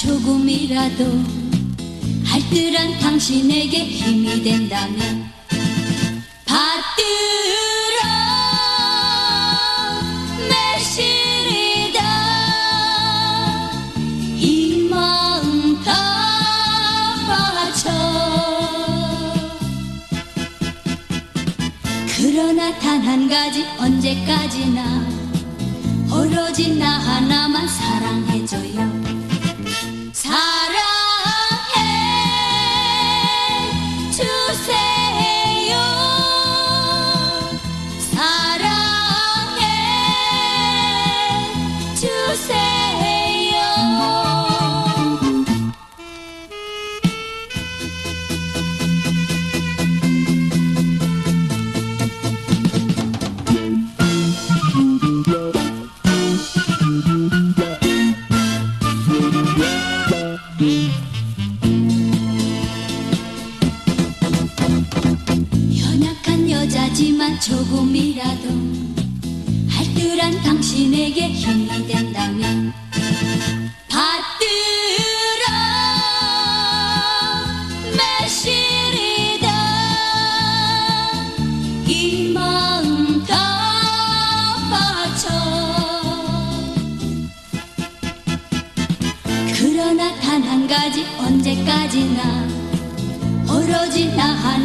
조금이라도 알뜰한 당신에게 힘이 된다면 받들어 매실이다. 이 마음 다 바쳐. 그러나 단 한 가지 언제까지나 오로지 나 하나만 사랑해줘요 사 당신에게 힘이 된다면 받들어 매실이다. 이 마음 다 바쳐 그러나 단 한 가지 언제까지나 오로지 나 하나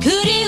그리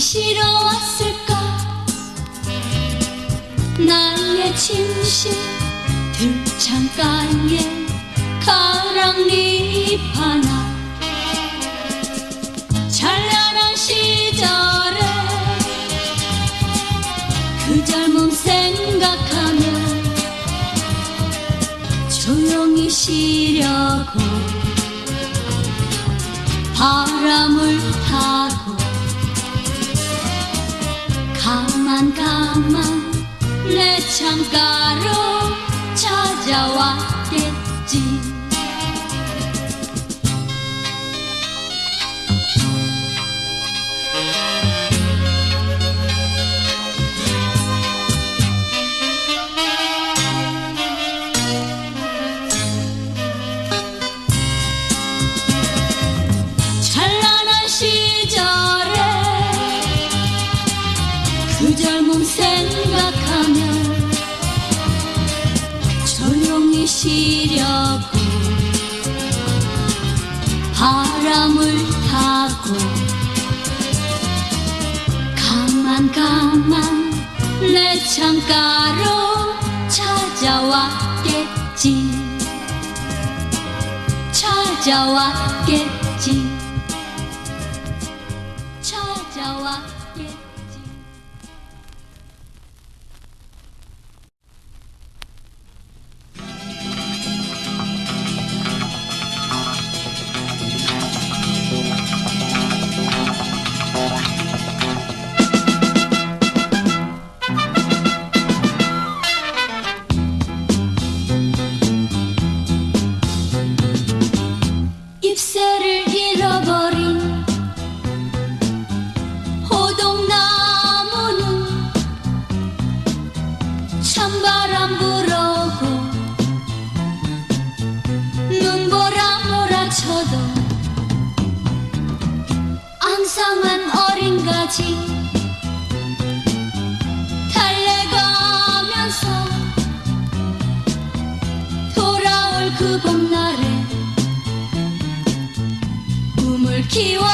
싫어 왔을까? 나의 진실 들창가에 가랑잎 하나. 찬란한 시절에 그 젊음 생각하며 조용히 쉬려고 바람을 타고 nan kama le changaro chajawa teji 언젠가만 내 창가로 찾아왔겠지. 찾아왔겠지. 希望。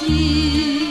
的。